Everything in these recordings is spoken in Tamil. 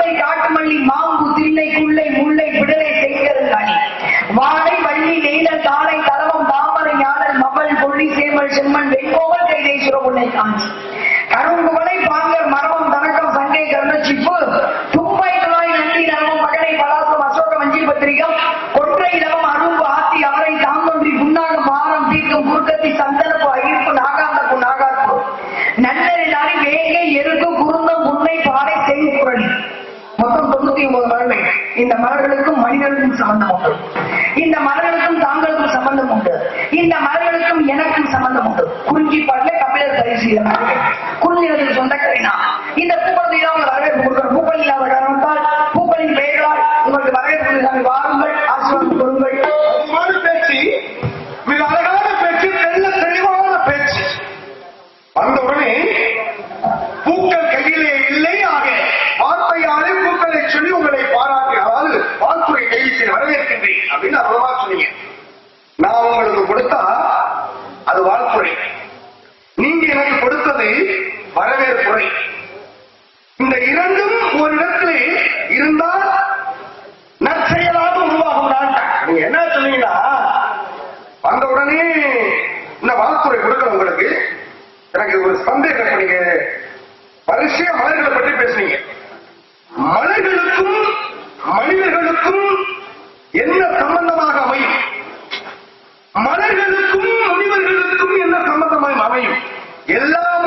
மாப்பிளை காட்டுமல்லி மாம்பு தில்லை குள்ளை முல்லை விடலை செய்கிறது அணி. வாழை வள்ளி நெய்தல் காலை தரவம் தாமரை யாழல் மவள் பொள்ளி சேமல் செம்மன் வெண்போவல் கைதை சுரவுள்ளை காஞ்சி கரும்பு கரும்புகளை பாங்கர் மரபம் தனக்கம் சங்கை கருணச்சிப்பு செய்த மாதிரி குழந்தைகளின் இந்த பூப்பள்ளி அவங்க வரவேற்பு கொடுக்கிற பூப்பள்ளி அவர்கள்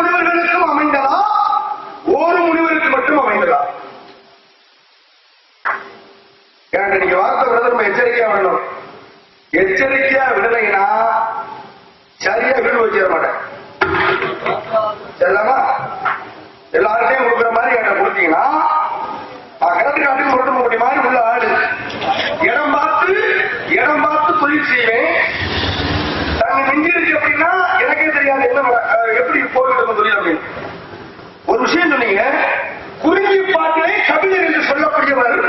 முனிவர்களுக்கும் அமைந்ததா? ஒரு முனிவருக்கு மட்டும் அமைந்ததா? எனக்கு நீங்க வார்த்தை விட ரொம்ப எச்சரிக்கையா விடணும். எச்சரிக்கையா விடலைன்னா சரியா வீடு வச்சிட மாட்டேன். சரிலாமா எல்லார்ட்டையும் கொடுக்குற மாதிரி என்ன கொடுத்தீங்கன்னா கிழக்கு நாட்டுக்கு முரட்டு போட்டி மாதிரி உள்ள ஆடு இடம் பார்த்து இடம் பார்த்து தொழில் செய்வேன். விஷயம் சொன்னீங்க குருவி பாட்டிலே கபிலர் என்று சொல்லக்கூடியவர்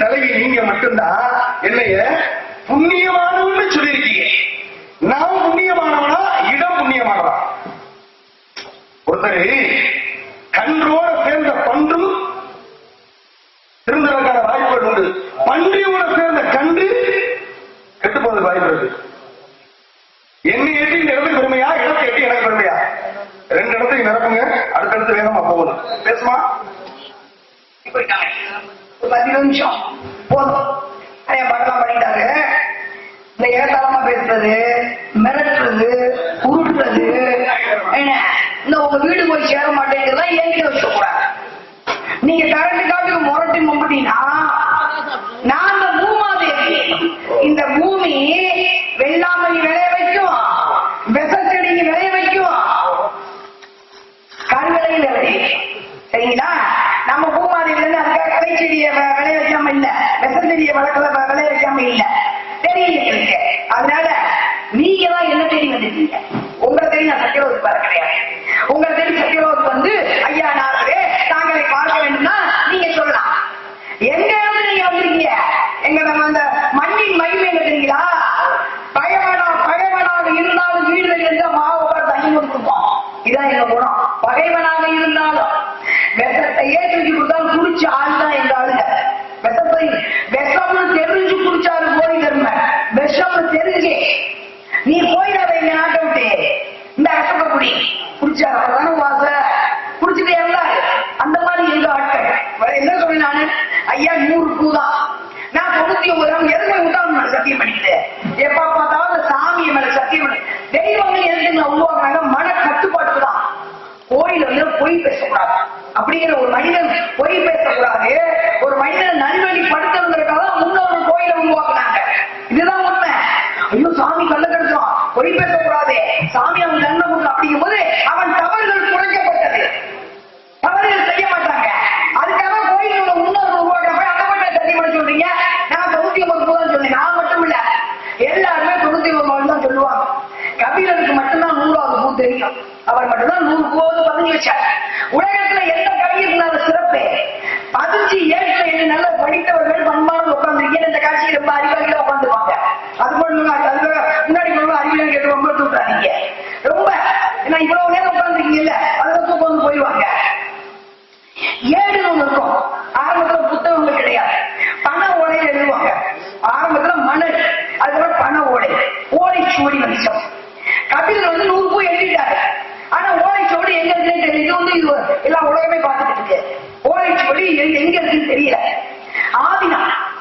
தலைவி நீங்க மட்டும்தான் என்னைய புண்ணியமானவன் சொல்லியிருக்கீங்க. நான் புண்ணியமானவனா இடம் புண்ணியமானவா? ஒருத்தர் கன்றோட சேர்ந்த பன்றும் திருந்ததற்கான வாய்ப்புகள் உண்டு. பன்றியோட சேர்ந்த கன்று கெட்டு போவதற்கு வாய்ப்பு இருக்கு. என்னை எட்டி இந்த இடத்துக்கு பெருமையா இடத்தை எட்டி எனக்கு பெருமையா? ரெண்டு இடத்தையும் நிரப்புங்க அடுத்தடுத்து வேகமா போகணும். பேசுமா? போயிட்டாங்க ஒரு பத்து நிமிஷம். போதும். நிறைய பாட்டெல்லாம் பண்ணிட்டாங்க இந்த ஏதாளமா பேசுறது மிரட்டுறது உருட்டுறது என்ன? இந்த உங்க வீடு போய் சேர மாட்டேங்கிறதெல்லாம் ஏங்கிட்ட வச்சுக்கூடாது நீங்க கரண்ட் காட்டுக்கு முரட்டி மும்பிட்டீங்கன்னா நான் இந்த பூமாதேவி இந்த பூமி வெள்ளாமணி விளைய வைக்கும் விசச்செடிங்க விளைய வைக்கும் கருவிலையில் விளைய சரிங்களா நம்ம பூமாரில இருந்து அதுக்காக கலைச்செடியை வ- விளைய வைக்காம இல்ல வேண்டிய வளர்க்கல வ- விளைய வைக்காம இல்ல. தெரியல எங்களுக்கு அதனால நீங்க தான் என்ன தேடி வந்திருக்கீங்க? உங்களை தேடி நான் சத்தியரோதுக்கு வர கிடையாது. உங்களை தேடி சத்தியரோதுக்கு வந்து ஐயா நாளே தாங்களை பார்க்க வேண்டும்னா நீங்க சொல்லலாம் எங்க இருந்து நீங்க வந்திருக்கீங்க எங்க நம்ம அந்த மண்ணின் மகிமை தெரியுங்களா பகைவனா பகைவனாக இருந்தாலும் வீடு இருந்தா மாவு உட்கார்ந்து தண்ணி கொடுத்துப்போம் இதான் எங்க குணம் பகைவனாக இருந்தாலும் விஷத்தை ஏற்றி கொடுத்தாலும் குடிச்ச ஆள் தான் எங்க ஆளுங்க விஷத்தை விஷம்னு தெரிஞ்சு குடிச்சாரு போய் தரும விஷம்னு தெரிஞ்சு நீ போயிடாத எங்க நாட்டை விட்டு இந்த விஷத்தை குடி குடிச்சாரு அவ்வளவுதானே வாச குடிச்சிட்டு இருந்தாரு அந்த மாதிரி எங்க ஆட்கள் வேற என்ன சொல்றேன் நானு ஐயா நூறு பூ தான். நான் தொண்ணூத்தி ஒன்பது கிராம் எதுவுமே விட்டாம மேல சத்தியம் பண்ணிக்கிட்டு? எப்ப பார்த்தாலும் அந்த சாமியை மேல சத்தியம் பண்ணி. தெய்வங்கள் எதுக்கு உருவாக்குறாங்க? மன கட்டுப்பாட்டு தான். கோயில் வந்து பொய் பேசக்கூடாது. அப்படிங்கிற ஒரு மனிதன் பொய் பேசக்கூடாது. ஒரு மனிதன் நல்வழி படுத்தவங்களுக்காக முன்னோர்கள் கோயிலை உருவாக்குனாங்க இதுதான் உண்மை. ஐயோ சாமி கள்ள கெடுத்தோம் பொய் பேசக்கூடாது. சாமி அவன் நன்மை கொடுக்கும் அப்படிங்கும் போது அவன் தவறுகள் குறைக்கப்பட்டது தவறுகள் செய்ய மாட்டாங்க அதுக்காக கோயில் உள்ள முன்னோர்கள் உருவாக்குறப்ப அந்த மாதிரி சத்தியம் பண்ண சொல்றீங்க நான் தொண்ணூத்தி ஒன்பது பூ தான் சொன்னேன் நான் மட்டும் இல்ல எல்லாருமே தொண்ணூத்தி ஒன்பது தான் சொல்லுவாங்க கபிலருக்கு மட்டும்தான் நூறாவது பூ தெரியும் அவர் மட்டும்தான் நூறு பூவது பதிஞ்சு வச்சார். உலகத்துல எந்த இருந்தாலும் சிறப்பு. பதிஞ்சு ஏற்ற என்று நல்ல படித்தவர்கள் பண்பாடு உட்கார்ந்து இந்த காட்சி ரொம்ப அறிவாளிகளா உட்காந்துருவாங்க அது மட்டும் முன்னாடி கொண்டு அறிவியல் கேட்டு ரொம்ப தூக்காதீங்க ரொம்ப ஏன்னா இவ்வளவு நேரம் உட்காந்துருக்கீங்கல்ல அதுல தூக்கம் வந்து போயிடுவாங்க. ஏழு இருக்கும். ஆரம்பத்துல புத்தகங்கள் கிடையாது. பண ஓலையில எழுதுவாங்க. ஆரம்பத்துல மணல் அதுக்கப்புறம் பண ஓலை சூடி வந்துச்சோம். கபிலர் வந்து நூறு பூ எழுதிட்டாரு ஆனா ஓலைச்சுவடி எங்க இருக்குன்னு தெரியல. இது வந்து இது எல்லா உலகமே பார்த்துட்டு இருக்கு. ஓலைச்சுவடி எங்க எங்க இருக்குன்னு தெரியல. ஆதினா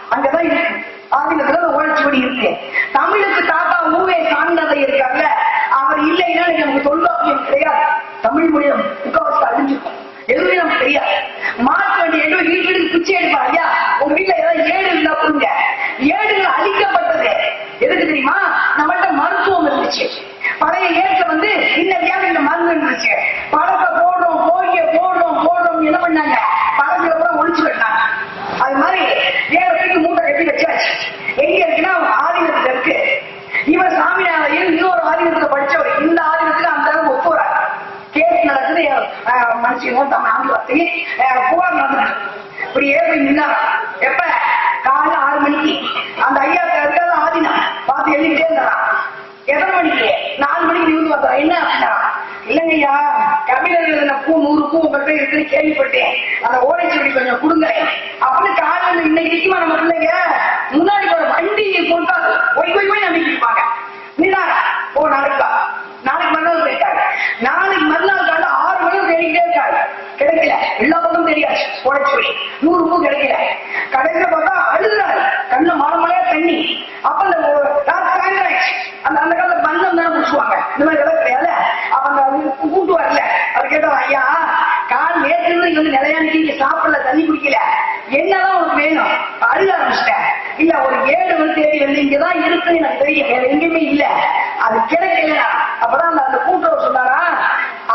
அங்கதான் இருக்கு. ஆதினத்துல ஓலைச்சோடி ஓலைச்சுவடி இருக்கு. தமிழுக்கு தாத்தா ஊவே சாமிநாதை இருக்காங்க அவர் இல்லைன்னா நமக்கு தொல்காப்பியம் கிடையாது தமிழ் மொழியம் முக்காவாசி அழிஞ்சிருக்கும் எதுவுமே நமக்கு தெரியாது. மாற்ற வேண்டிய ஏதோ வீட்டுக்கு பிச்சை எடுப்பா ஐயா உங்க வீட்டுல ஏதாவது ஏடு இருந்தா கொடுங்க. ஏடுகள் அழிக்கப்பட்டது. எதுக்கு தெரியுமா? நம்மகிட்ட மருத்துவம் இருந்துச்சு. பழைய ஏற்ற வந்து இந்த வியாதி இந்த மருந்து இருந்துச்சு பழத்தை போடுறோம் கோழிய போடுறோம் போடுறோம் என்ன பண்ணாங்க? பழத்துல கூட ஒழிச்சு கட்டினாங்க. அது மாதிரி ஏழு பேருக்கு மூட்டை கட்டி வச்சாச்சு. எங்க இருக்குன்னா ஆதினத்துல இருக்கு. இவர் சாமிநாதையும் இன்னொரு ஆதீனத்துல படிச்சவர் இந்த ஆதீனத்துக்கு அந்த அளவுக்கு ஒத்து வராது கேஸ் நடக்குது அஹ், மனுஷங்க தமிழ் ஆங்கிலத்தை புகார் நடந்தது இப்படியே போய் நின்னாரா காலைல ஆறு மணிக்கு அந்த ஐயா இருக்காத ஆதினா பார்த்து எழுதிக்கிட்டே இருந்தாரா எத்தனை மணிக்கு நாலு மணிக்கு நியூஸ் பார்த்தா என்ன அப்படின்னா இல்லைங்கய்யா கபிலர் எழுதின பூ நூறு பூ உங்கள்கிட்ட இருக்குன்னு கேள்விப்பட்டேன். அந்த ஓலைச்சுவடி கொஞ்சம் கொடுங்க. அப்படின்னு காலையில் இன்னைக்கு நிக்குமா நம்ம பிள்ளைங்க? முன்னாடி ஒரு வண்டி கொடுத்தா ஒய் ஒய் ஒய் நம்பிக்கை இருப்பாங்க. நீடாரா ஓ நாளைக்கா நாளைக்கு மறுநாள் போயிட்டாங்க நாளைக்கு மறுநாள் காலைல ஆறு மணி தேடிக்கிட்டே இருக்காங்க. கிடைக்கல. எல்லா பக்கம் தெரியாது. உழைச்சுடி நூறு பூ கிடைக்கல. கடைசியில் பார்த்தா அழுகுறாரு கண்ணுல மழை மழையா தண்ணி அப்ப அந்த ஒரு ராத் சாயந்தரம் ஆயிடுச்சு. அந்த அந்த காலத்துல பந்தம் தானே பிடிச்சுவாங்க இந்த மாதிரி விலை கிடையாது அப்ப அந்த கூட்டு வரல அவர் கேட்டார் ஐயா கால் நேற்று இருந்து இங்க வந்து நிலையானிக்கு இங்க சாப்பிடல தண்ணி குடிக்கல என்னதான் உனக்கு வேணும் அழுக ஆரம்பிச்சிட்டேன் இல்ல ஒரு ஏடு வந்து தேடி வந்து இங்கதான் இருக்குன்னு எனக்கு வேற எங்கேயுமே இல்ல. அது கிடைக்க அப்பதான் அந்த அந்த கூட்டுறவு சொன்னாரா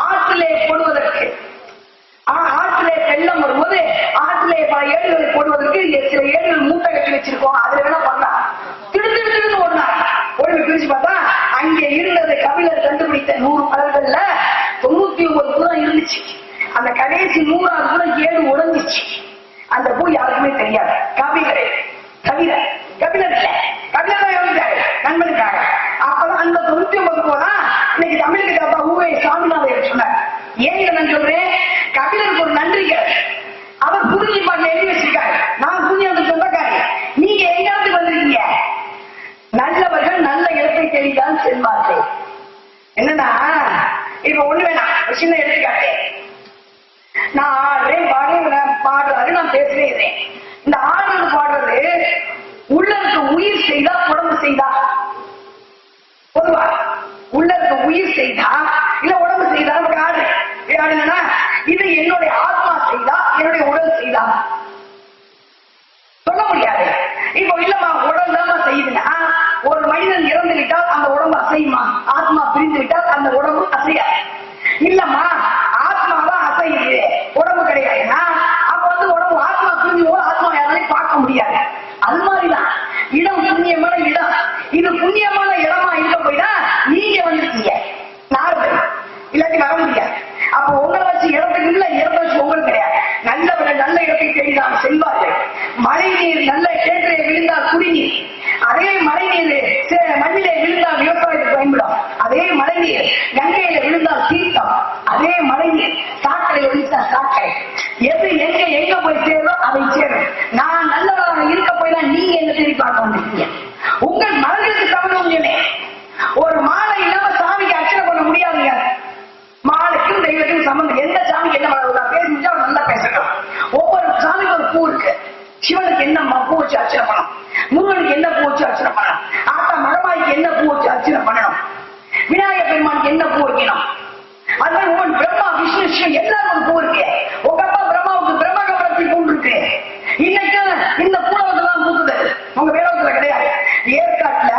ஆற்றிலே போடுவதற்கு ஆ- ஆற்றிலே வெள்ளம் வரும்போது ஆற்றிலே பல ஏடுகளை போடுவதற்கு இங்க சில ஏடுகள் மூட்டை கட்டி வச்சிருக்கோம் அதுல வேணா பண்ணலாம் பிரிச்சு பார்த்தா அங்கே இருந்தது கபிலர் கண்டுபிடித்த நூறு மலர்கள்ல தொண்ணூத்தி ஒன்பது பூ தான் இருந்துச்சு அந்த கடைசி நூறாவது கூட ஏழு உடஞ்சிச்சு அந்த பூ யாருக்குமே தெரியாது கபிலர் கபிலர் கபிலர் இல்ல கபிலர் தான் எழுதிட்டாரு நண்பனுக்காக அப்பதான் அந்த தான் இன்னைக்கு தமிழுக்கு தாத்தா ஊவே சாமிநாதர் சொன்னார். ஏங்க நான் சொல்றேன்? கபிலருக்கு ஒரு நன்றிகள் அவர் புரிஞ்சு பாட்டு எழுதி வச்சிருக்காரு. நான் புரிஞ்சு சொந்தக்காரி. நீங்க எங்காவது வந்திருக்கீங்க? நல்லவர்கள் நல்ல இடத்தை தேடிதான் செல்வார்கள். என்னன்னா இப்ப ஒண்ணு வேணாம். சின்ன எடுத்துக்காட்டு. நான் ஆடுறேன் பாடுறேன் பாடுறாரு நான் பேசுறேன் இந்த ஆடுறது பாடுறது உள்ள உயிர் செய்தா உடம்பு செய்தா. பொதுவா உள்ள இருக்க உயிர் செய்தா இல்ல உடம்பு செய்தா ஒரு ஆடு இது என்னுடைய ஆத்மா செய்தா என்னுடைய உடல் செய்தா. சொல்ல முடியாது. இப்போ இல்லம்மா உடல் தான் செய்யுதுன்னா ஒரு மனிதன் இறந்து விட்டால் அந்த உடம்பு அசையுமா? ஆத்மா பிரிந்து விட்டால் அந்த உடம்பு அசையாது. இல்லம்மா மழை நீர் நல்ல கேட்டிலே விழுந்தால் குடிநீர். அதே மழை நீர் மண்ணிலே விழுந்தால் விவசாயத்துக்கு பயன்படும். அதே மழை நீர் கங்கையில விழுந்தால் தீர்த்தம். அதே மழை நீர் சாக்கடை விழுந்தால் சாக்கடை. எது எங்க எங்க போய் சேரும் அதை சேரும். நான் நல்லவராக இருக்க போய் தான் நீங்க என்ன தேடி பார்க்க வந்திருக்கீங்க உங்கள் மனதிற்கு சமணம் இல்லை. ஒரு மாலை இல்லாம சாமிக்கு அர்ச்சனை பண்ண முடியாதுங்க மாலைக்கும் தெய்வத்துக்கும் சம்பந்தம். எந்த சாமிக்கு என்ன பண்ண பேசி பேச முடிஞ்சா நல்லா பேசணும் ஒவ்வொரு சாமிக்கு ஒரு பூ இருக்கு. சிவனுக்கு என்ன ம- பூ வச்சு அர்ச்சனை பண்ணணும்? முருகனுக்கு என்ன பூ வச்சு அர்ச்சனை பண்ணணும்? ஆத்தா மகமாய்க்கு என்ன பூ வச்சு அர்ச்சனை பண்ணணும்? விநாயகர் பெருமானுக்கு என்ன பூ வைக்கணும்? அது மாதிரி ஒவ்வொரு பிரம்மா விஷ்ணு சிவன் எல்லாருக்கும் பூ இருக்கு உங்க அப்பா பிரம்மாவுக்கு பிரம்ம கமலத்தி பூ இருக்கு இன்னைக்கு இந்த பூலகத்துல தான் பூக்குது உங்க வேலத்துல கிடையாது ஏற்காட்டுல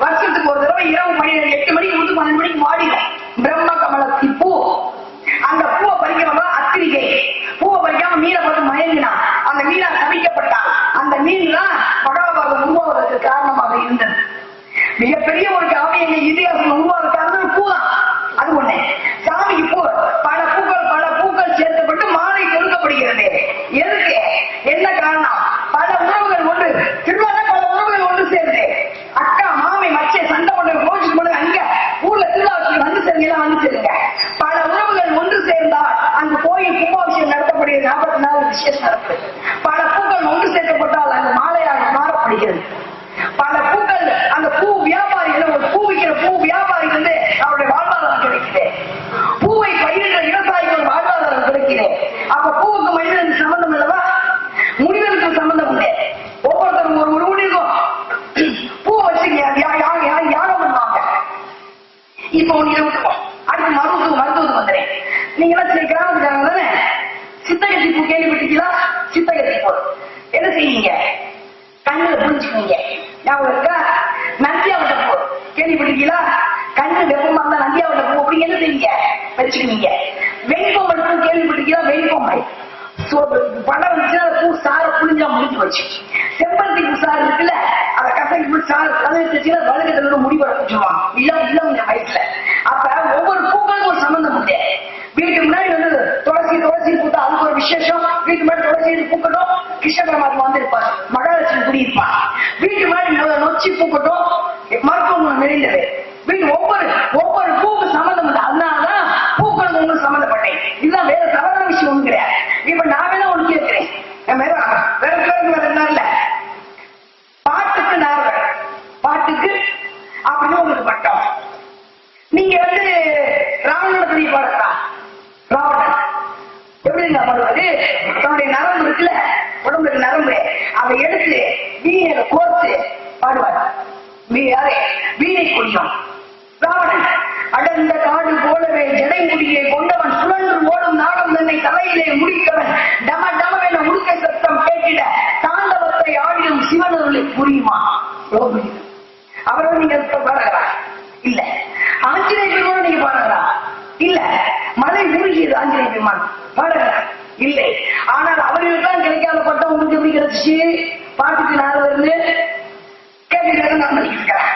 வருஷத்துக்கு ஒரு தடவை இரவு மணி எட்டு மணிக்கு வந்து பன்னெண்டு மணிக்கு மாடிடும் பிரம்ம கமலத்தி பூ அந்த பூவை பறிக்கிறவங்க அத்திரிகை பூவை பறிக்காம மீனை பார்த்து மயங்கினான் அந்த மீனா சபிக்கப்பட்டான் அந்த மீன் தான் மகாபாரதம் உருவாவதற்கு காரணமாக இருந்தது மிகப்பெரிய ஒரு காவியங்க இதிகாசம் உருவாக காரணம் பூ தான் அது ஒண்ணு சாமிக்கு பூ பல பூக்கள் பல பூக்கள் சேர்க்கப்பட்டு மாலை கொடுக்கப்படுகிறது எதுக்கு என்ன காரணம் பல உறவுகள் ஒன்று திருவாரூர் பல உறவுகள் ஒன்று சேருது அக்கா மாமி மச்சை சண்டை பண்ண கோச்சிக்கு போன அங்க ஊர்ல திருவிழாவுக்கு வந்து சேருங்க எல்லாம் வந்து சேருங்க பல உறவுகள் ஒன்று சேர்ந்தால் அந்த கோயில் கும்பாபிஷேகம் நடத்தப்படுகிறது நாற்பத்தி நாலு விசேஷம் நடக்குது பல பூக்கள் ஒன்று சேர்க்கப்பட்டால் அந்த மாலையாக மாறப்படுகிறது பல பூக்கள் அந்த பூ வியாபாரிகள் ஒரு பூ விற்கிற பூ வியாபாரி வந்து அவருடைய வாழ்வாதாரம் கிடைக்குது பூவை பயிரிடுற விவசாயிக்கு ஒரு வாழ்வாதாரம் கிடைக்குது அப்ப பூவுக்கு மனிதனுக்கு சம்பந்தம் இல்லவா முனிவனுக்கு சம்பந்தம் உண்டு ஒவ்வொருத்தரும் ஒரு ஒரு ஊழியருக்கும் பூவை வச்சுங்க அது யா- யா- யா- யாகம் பண்ணுவாங்க இப்ப ஒண்ணு இதை விட்டுப்போம் அடுத்து மருத்துவ மருத்துவத்துக்கு வந்துடுறேன் நீங்க எல்லாம் சரி கிராமத்துக்காரங்க தானே சித்தகத்தி பூ கேள்விப்பட்டீங்களா சித்தகத்தி பூ என்ன செய்வீங்க கண்ணுல புரிஞ்சுக்குவீங்க ஞாபகம் இருக்கா நந்தியாவட்ட பூ கேள்விப்பட்டீங்களா கண்ணு வெப்பமா இருந்தா நந்தியாவட்ட பூ அப்படி என்ன செய்வீங்க வச்சுக்குவீங்க வெண்பொம்பல் பூ கேள்விப்பட்டீங்களா வெண்பொம்பல் சோ, படம் பூ சார புளிஞ்சா முடிஞ்சு வச்சு செம்பருத்தி பூ சார் இருக்குல்ல அதை கசக்கி போய் சார் கதை வச்சுன்னா வழுக்கத்துல முடிவு வளர்த்துருவான் இல்ல இல்ல இந்த வயசுல. அப்ப ஒவ்வொரு பூக்களுக்கும் ஒரு சம்பந்தம் உண்டு வீட்டுக்கு முன்னாடி வந்து துளசி துளசி பூத்தா அதுக்கு ஒரு விசேஷம். வீட்டு முன்னாடி துளசி பூக்கட்டும். கிருஷ்ண வந்திருப்பார் வந்து இருப்பார். மகாலட்சுமி குடியிருப்பார். வீட்டு முன்னாடி நொ- நொச்சி பூக்கட்டும். மருத்துவம் நிறைந்தது வீட்டு ஒவ்வொரு ஒவ்வொரு பூவுக்கு சம்பந்தம் அதனாலதான் பூக்களுக்கு உங்களுக்கு சம்பந்தப்பட்டேன் இதுதான் வேற தவறான விஷயம் ஒண்ணு கிடையாது. இப்ப நான் வேணா ஒண்ணு கேட்கிறேன். என் வேற வேற பேருக்கு வேற என்ன இல்ல. பாட்டுக்கு நார்கள் பாட்டுக்கு அப்படின்னு உங்களுக்கு பட்டம். நீங்க வந்து ராவணோட பெரிய பாடத்தா ராவணன். எப்படிங்க பாடுவாரு? தன்னுடைய நரம்பு இருக்குல்ல? உடம்புல நரம்பு. அதை எடுத்து நீ கோர்த்து பாடுவார். நீ யாரே வீணை கொடியும் ராவணன் அடர்ந்த காடு போலவே ஜடைமுடியை கொண்டவன் சுழன்று ஓடும் நாகம் தன்னை தலையிலே முடித்தவன். டம டம என உடுக்கை சத்தம் கேட்டிட தாண்டவத்தை ஆடியும் சிவனருளை புரியுமா? எவ்வளவு அவரோட நீங்க பாடுகிறா இல்ல. ஆஞ்சநேய பெருமான் நீங்க பாடுகிறா இல்ல. மலை உருகியது ஆஞ்சநேய பெருமான். பாடுகிறா இல்லை. ஆனால் அவர்களுக்கு தான் கிடைக்காத பட்டம் உங்களுக்கு எப்படி கிடைச்சிச்சு? பாட்டுக்கு நாலு இருந்து கேட்டுக்கிறத நான் பண்ணிக்கிறேன்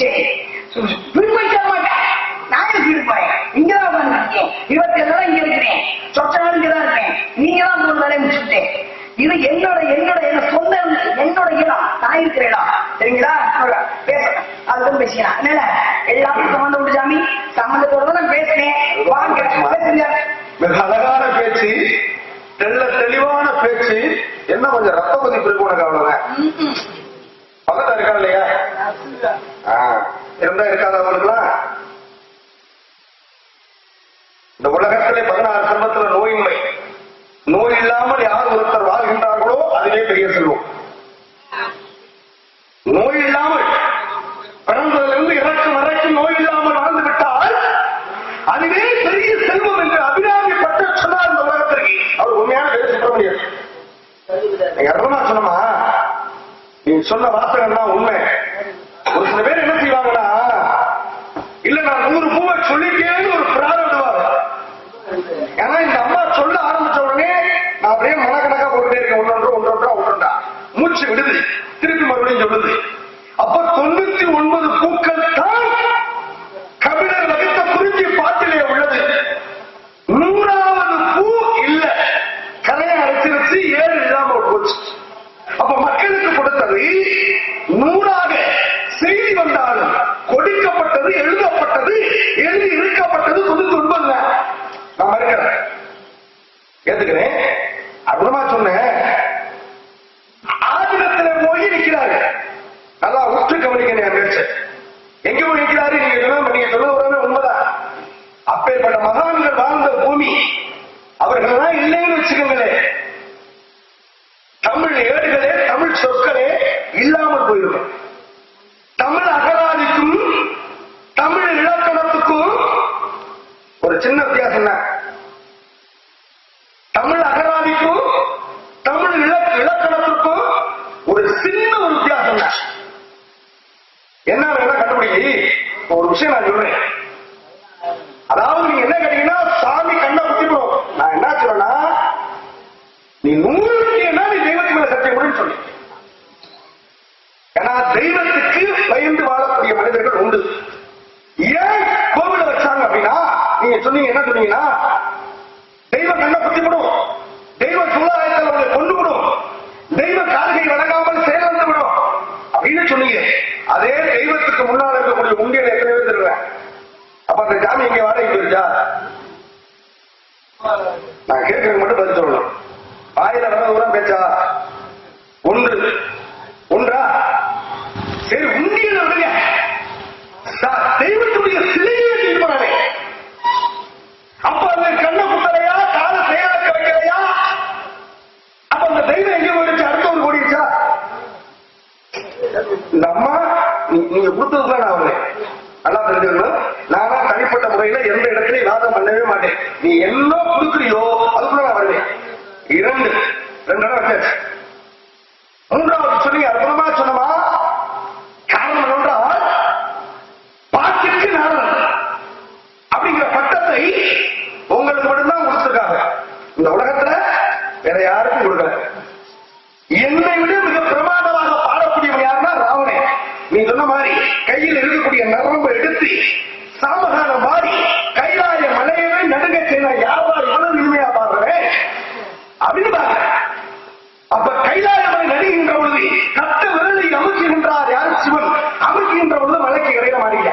சரி. வீடு எதுக்கு வீடு போறேன். இங்கதான் உட்காந்துருக்கேன் இருபத்தி ஏழு இங்க இருக்கிறேன். சொச்ச நாள் இங்கதான் இருக்கேன். நீங்க தான் மூணு வேலையை முடிச்சுட்டேன் இது என்னோட என்னோட என்ன சொந்த என்னோட இடம். நான் இருக்கிற இடம். சரிங்களா? பேசுறேன். அதுக்கும் பேசிக்கலாம். என்ன எல்லாரும் சம்மந்தம் உண்டு சாமி. சம்மந்தத்தோட நான் பேசினேன் வாங்க மிக அழகான பேச்சு. தெள்ள தெளிவான பேச்சு. என்ன கொஞ்சம் ரத்த கொதிப்பு இருக்கு உனக்கு ம். பக்கத்துல இருக்கா இல்லையா? இருந்தா இருக்காத அவனுக்குலாம்? இந்த உலகத்திலே பதினாறு செல்வத்துல நோயின்மை. நோய் இல்லாமல் யார் ஒருத்தர் வாழ்கின்றார்களோ அதுவே பெரிய செல்வம். நோய் இல்லாமல் பிறந்ததிலிருந்து இறக்கும் வரைக்கும் நோய் இல்லாமல் வாழ்ந்து விட்டால் அதுவே பெரிய செல்வம் என்று அபிராமி பட்ட சொன்னார் இந்த உலகத்திற்கு. அவர் உண்மையான பேர் சுப்பிரமணியர். நீங்க சொன்னமா? நீ சொன்ன வார்த்தைகள் தான் உண்மை. ஒரு சில பேர் என்ன செய்வாங்கன்னா இல்ல நான் நூறு பூவை சொல்லிட்டே ஏன்னா இந்த அம்மா சொல்ல ஆரம்பிச்ச உடனே நான் அப்படியே மனக்கணக்கா போட்டுட்டே இருக்கேன். ஒன்றொன்று ஒன்றொன்றா ஒன்றொன்றா மூச்சு விடுது திருப்பி மறுபடியும் சொல்லுது அப்ப தொண்ணூத்தி ஒன்பது பூக்கள் தான் கபிலர் வகித்த குறிஞ்சி பாட்டிலே உள்ளது நூறாவது பூ இல்ல கரையை அரைச்சிருச்சு ஏழு இல்லாம போச்சு அப்ப மக்களுக்கு கொடுத்தது நூறாக செய்தி வந்தாலும் கொடுக்கப்பட்டது எழுதப்பட்டது எழுதி இருக்கப்பட்டது தொண்ணூத்தி ஒன்பதுல நான் இருக்கிறேன் ஏத்துக்கிறேன் அற்புதமா சொன்னேன் ஆதினத்துல போய் நிக்கிறாரு நல்லா உற்று கவனிக்க என் பேச்சு எங்க போய் நிக்கிறாரு நீங்க சொன்ன நீங்க சொல்ல உடனே உண்மைதான் அப்பேற்பட்ட மகான்கள் வாழ்ந்த பூமி அவர்கள் எல்லாம் இல்லைன்னு வச்சுக்கோங்களேன் தமிழ் ஏடுகளே தமிழ் சொற்களே இல்லாமல் போயிருக்கும் தமிழ் அகராதிக்கும் தமிழ் இலக்கணத்துக்கும் ஒரு சின்ன வித்தியாசம் தான் தமிழ் அகராதிக்கும் தமிழ் இலக் இலக்கணத்திற்கும் ஒரு சின்ன ஒரு வித்தியாசம் தான் என்ன வேணா கண்டுபிடி ஒரு விஷயம் நான் சொல்றேன் அதாவது நீங்க என்ன கேட்டீங்கன்னா சாமி கண்ணை குத்திடும் நான் என்ன சொல்றேன்னா நீ நூறு விட்டியன்னா நீ தெய்வத்து மேல சத்தியம் முடின்னு சொல்லி ஏன்னா தெய்வத்துக்கு பயந்து வாழக்கூடிய மனிதர்கள் உண்டு ஏன் கோவில வச்சாங்க அப்படின்னா நீங்க சொன்னீங்க என்ன சொன்னீங்கன்னா தெய்வ கண்ணை குத்திவிடும் தெய்வ சூழாயத்தில் அவங்களை கொண்டு விடும் தெய்வ கால்கை வழங்காமல் செயலந்து விடும் அப்படின்னு சொன்னீங்க அதே தெய்வத்துக்கு முன்னால் இருக்கக்கூடிய உண்டியல் எத்தனை அப்ப அந்த ஜாமி இங்க வாடகைக்கு போயிருச்சா நான் கேட்கறது மட்டும் பதில் சொல்லணும். ஆயிரம் வர தூரம் பேச்சா? ஒன்று. ஒன்றா? சரி உண்டியல் விடுங்க. தெய்வத்துடைய சிலையை தீர்மானே அப்ப அந்த கண்ண குத்தலையா? கால செயலாக்க வைக்கலையா? அப்ப அந்த தெய்வம் எங்க போயிடுச்சு? அடுத்த ஒரு ஓடிடுச்சா? இந்த அம்மா நீங்க கொடுத்ததுதான் நான் அவரு. நல்லா தெரிஞ்சுக்கணும். நானா தனிப்பட்ட முறையில எந்த இடத்துலயும் வாதம் பண்ணவே மாட்டேன். நீ என்ன கொடுக்குறியோ அதுக்குள்ள நான் வருவேன். இரண்டு ரெண்டு இடம் வச்சாச்சு. மூன்றாவது சொல்லி அற்புதமா சொன்னமா காரணம் என்றால் பாக்கிற்கு நாடகம் அப்படிங்கிற பட்டத்தை உங்களுக்கு மட்டும்தான் கொடுத்துருக்காங்க. இந்த உலகத்துல வேற யாருக்கும் கொடுக்கல. என்னை விட சாமகான மாறி கைலாய மலையவே நடுங்க செய்த யாரா இவ்வளவு இனிமையா பாடுறேன் அப்படின்னு பாருங்க அப்ப கைலாய மலை நடுகின்ற பொழுது கட்ட விரலை அமுக்குகின்றார் யார் சிவன்? அமுக்குகின்ற பொழுது மலைக்கு இடையில மாறிக்க